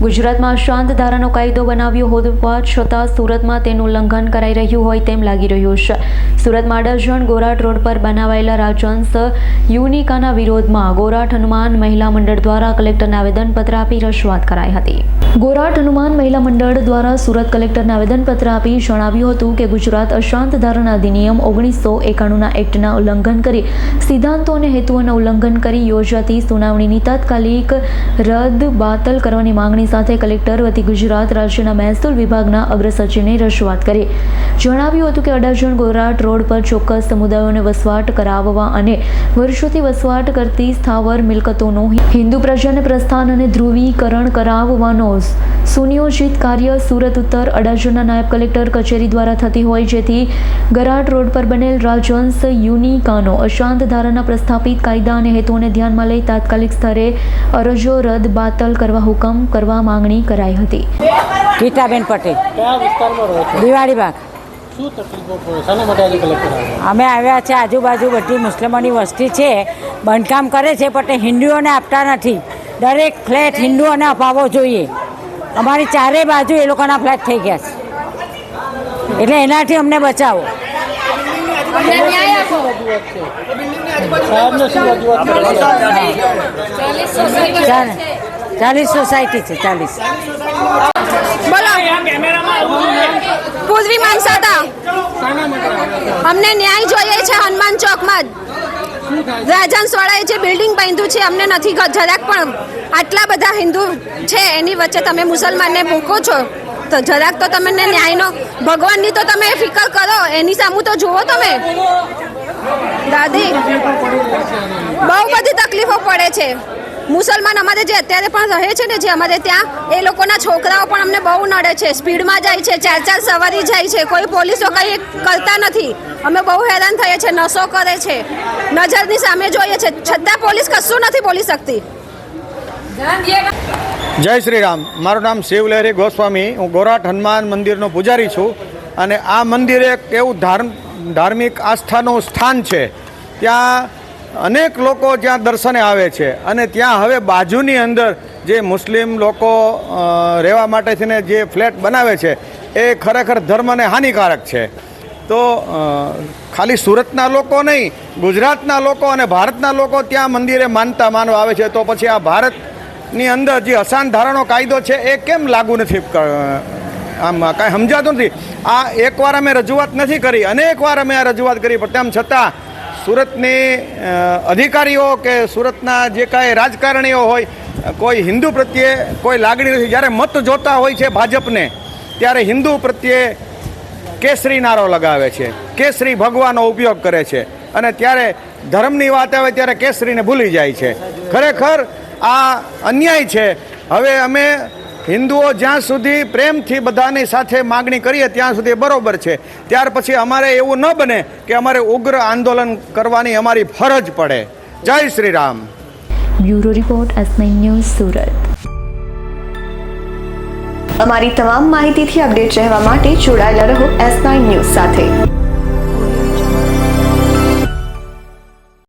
ગુજરાતમાં શાંત ધારાનો કાયદો બનાવ્યો હોવા છતાં સુરતમાં તેનું ઉલ્લંઘન કરાઈ રહ્યું હોય તેમ લાગી રહ્યું છે. સુરતમાં અડાજણ ગોરાટ રોડ પર બનાવાયેલા રાજહંસ યુનિકાના વિરોધમાં ગોરાટ હનુમાન મહિલા મંડળ દ્વારા કલેક્ટરને આવેદનપત્ર આપી રજૂઆત કરાઈ હતી. ગોરાટ હનુમાન મહિલા મંડળ દ્વારા સુરત કલેક્ટરને આવેદનપત્ર આપી જણાવ્યું હતું કે ગુજરાત અશાંત ધારાના અધિનિયમ ઓગણીસો એકાણુંના એક્ટના ઉલ્લંઘન કરી સિદ્ધાંતો અને હેતુઓના ઉલ્લંઘન કરી યોજાતી સુનાવણીની તાત્કાલિક રદ બાતલ કરવાની માંગણી સાથે કલેક્ટર વતી ગુજરાત રાજ્યના મહેસૂલ વિભાગના અગ્રસચિવની રજૂઆત કરી. જણાવ્યું હતું કે અડાજણ ગોરાટ રોડ પર ચોક્કસ સમુદાયોને વસવાટ કરાવવા અને વર્ષોથી વસવાટ કરતી સ્થાવર મિલકતોનો હિન્દુ પ્રજાને પ્રસ્થાન અને ધ્રુવીકરણ કરાવવાનો સુનિયોજિત કાર્ય સુરત ઉત્તર અડાજણના નાયબ કલેક્ટર કચેરી દ્વારા થતી હોય જેથી ગરાટ રોડ પર બનેલ રાજવંશ યુનિકાનો અશાંત ધારાના પ્રસ્થાપિત કાયદા અને હેતુઓને ધ્યાનમાં લઈ તાત્કાલિક સ્તરે અરજો રદ બાતલ કરવા હુકમ કરવા માંગણી કરાઈ હતી. ગીતાબેન પટેલ. કયા શું તકલીફો પડે? શાના માટે આજે કલેક્ટર આવ્યા? અમે આવ્યા છે આજુબાજુ બધી મુસ્લિમોની વસ્તી છે બાંધકામ કરે છે પણ તે હિન્દુઓને આપતા નથી. દરેક ફ્લેટ હિન્દુઓને અપાવવો જોઈએ. અમારી ચારે બાજુ એ લોકોના ફ્લેટ થઈ ગયા છે. એટલે એનાથી અમને બચાવો. સાહેબ શું રજૂઆત ચાલીસ સોસાયટી છે, ચાલીસ. બોલો. પૂર્વી માનસાતા. અમને ન્યાય જોઈએ છે હનુમાન ચોકમાં જ. રાજહંસવાળાએ જે બિલ્ડિંગ બાંધ્યું છે, અમને નથી જરાક પણ આટલા બધા હિન્દુ છે, એની વચ્ચે તમે મુસલમાનને મૂકો છો, તો જરાક તો તમને ન્યાયનો, ભગવાનની તો તમે ફિકર કરો, એની સામું તો જુઓ તમે. દાદી, બહુ બધી તકલીફો પડે છે. મુસલમાન અમારે જે અત્યારે પણ રહે છે ને જે અમારે ત્યાં, એ લોકોના છોકરાઓ પણ અમને બહુ નડે છે. સ્પીડમાં જાય છે, ચાર ચાર સવારી જાય છે. કોઈ પોલીસો કંઈ કરતા નથી. અમે બહુ હેરાન થઈએ છીએ નશો કરે છે. નજરની સામે જોઈએ છે. છતાં પોલીસ કશું નથી બોલી શકતી. જય શ્રી રામ. મારું નામ શિવલહેરી ગોસ્વામી. હું ગોરાટ હનુમાન મંદિરનો પૂજારી છું અને આ મંદિર એક એવું ધાર્મ, ધાર્મિક આસ્થાનું સ્થાન છે. ત્યાં અનેક લોકો જ્યાં દર્શને આવે છે અને ત્યાં હવે બાજુની અંદર જે મુસ્લિમ લોકો રહેવા માટે થઈને જે ફ્લેટ બનાવે છે, એ ખરેખર ધર્મને હાનિકારક છે. તો ખાલી સુરતના લોકો નહીં, ગુજરાતના લોકો અને ભારતના લોકો ત્યાં મંદિરે માનતા માનવા આવે છે. તો પછી આ ભારતની અંદર જે અશાંત ધારણો કાયદો છે, એ કેમ લાગુ નથી આમ કાંઈ સમજાતું નથી? આ એકવાર અમે રજૂઆત નથી કરી, અનેક વાર અમે આ રજૂઆત કરી, પણ તેમ છતાં સુરતની અધિકારીઓ કે સુરતના જે કાંઈ રાજકારણીઓ હોય કોઈ હિન્દુ પ્રત્યે કોઈ લાગણી નથી. જ્યારે મત જોતા હોય છે ભાજપને, ત્યારે હિન્દુ પ્રત્યે કેસરી નારો લગાવે છે. કેસરી ભગવાનો ઉપયોગ કરે છે. અને ત્યારે ધર્મની વાત આવે ત્યારે કેસરીને ભૂલી જાય છે. ખરેખર આ અન્યાય છે. હવે અમે હિન્દુઓ જ્યાં સુધી પ્રેમથી બધાની સાથે માગણી કરીએ, ત્યાં સુધી બરોબર છે. ત્યાર પછી અમારે એવું ન બને કે અમારે ઉગ્ર આંદોલન કરવાની અમારી ફરજ પડે. જય Shri Ram bureau report news, Surat. અમારી તમામ માહિતીથી અપડેટ રહેવા માટે જોડાયેલા રહો એસ ન્યૂઝ સાથે.